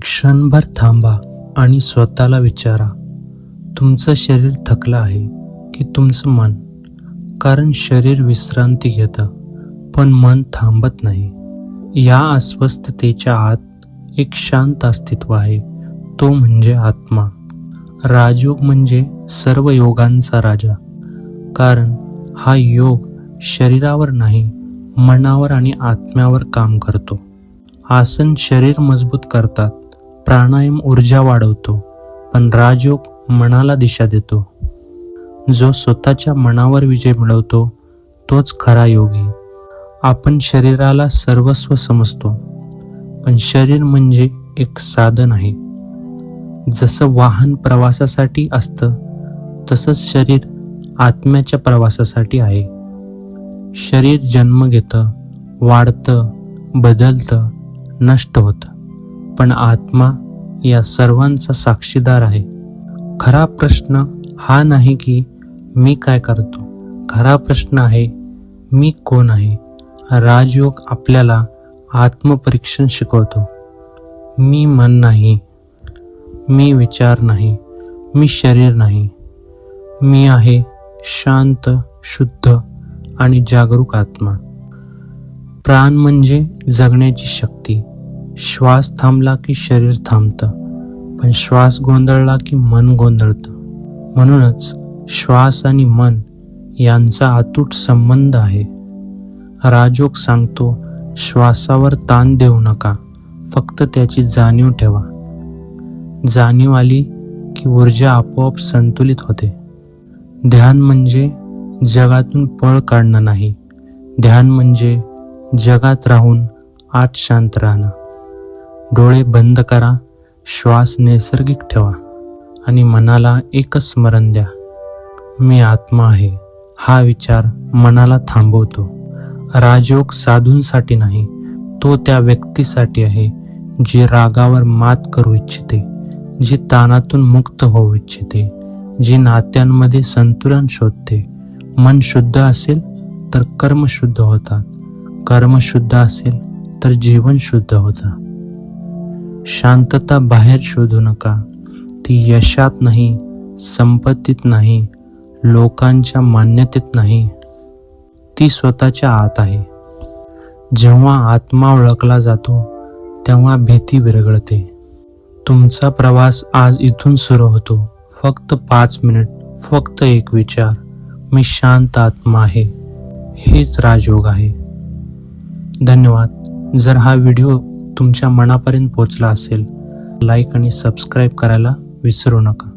क्षणभर थांबा आणि स्वतःला विचारा. तुमचं शरीर थकलं आहे की तुमचं मन? कारण शरीर विश्रांती घेतं पण मन थांबत नाही. या अस्वस्थतेच्या आत एक शांत अस्तित्व आहे तो म्हणजे आत्मा. राजयोग म्हणजे सर्व योगांचा राजा. कारण हा योग शरीरावर नाही मनावर आणि आत्म्यावर काम करतो. आसन शरीर मजबूत करतात प्राणायाम ऊर्जा वाढवतो पण राजयोग मनाला दिशा देतो. जो स्वतःच्या मनावर विजय मिळवतो तोच खरा योगी. आपण शरीराला सर्वस्व समजतो पण शरीर म्हणजे एक साधन आहे. जसं वाहन प्रवासासाठी असतं तसंच शरीर आत्म्याच्या प्रवासासाठी आहे. शरीर जन्म घेतं वाढतं बदलतं नष्ट होतं. पण आत्मा या सर्वांचा साक्षीदार आहे. खरा प्रश्न हा नाही की मी काय करतो. खरा प्रश्न आहे मी कोण आहे? राजयोग आपल्याला आत्मपरीक्षण शिकवतो. मी मन नाही मी विचार नाही मी शरीर नाही. मी आहे शांत शुद्ध आणि जागरूक आत्मा. प्राण म्हणजे जगण्याची शक्ती. श्वास थांबला की शरीर थांबतं पण श्वास गोंधळला की मन गोंधळतं. म्हणूनच श्वास आणि मन यांचा अतूट संबंध आहे. राजोग सांगतो श्वासावर ताण देऊ नका फक्त त्याची जाणीव ठेवा. जाणीव आली की ऊर्जा आपोआप संतुलित होते. ध्यान म्हणजे जगातून पळ काढणं नाही. ध्यान म्हणजे जगात राहून आत शांत राहणं. डोळे बंद करा श्वास नैसर्गिक ठेवा आणि मनाला एकच स्मरण द्या. मी आत्मा आहे हा विचार मनाला थांबवतो. राजयोग साधूंसाठी नाही तो त्या व्यक्तीसाठी आहे जी रागावर मात करू इच्छिते जी ताणातून मुक्त होऊ इच्छिते जी नात्यांमध्ये संतुलन शोधते. मन शुद्ध असेल तर कर्म शुद्ध होतात कर्म शुद्ध असेल तर जीवन शुद्ध होतं. शांतता बाहेर शोधू नका. ती यशात नाही संपत्तीत नाही लोकांच्या मान्यतेत नाही. ती स्वतःच्या आत आहे. जेव्हा आत्मा ओळखला जातो तेव्हा भीती विरगळते तुमचा प्रवास आज इथून सुरू होतो. फक्त पाच मिनिट फक्त एक विचार. मी शांत आत्मा आहे. हेच राजयोग आहे. धन्यवाद. जर हा व्हिडिओ तुमच्या मनापर्यंत पोचला असेल लाईक आणि सबस्क्राईब करायला विसरू नका.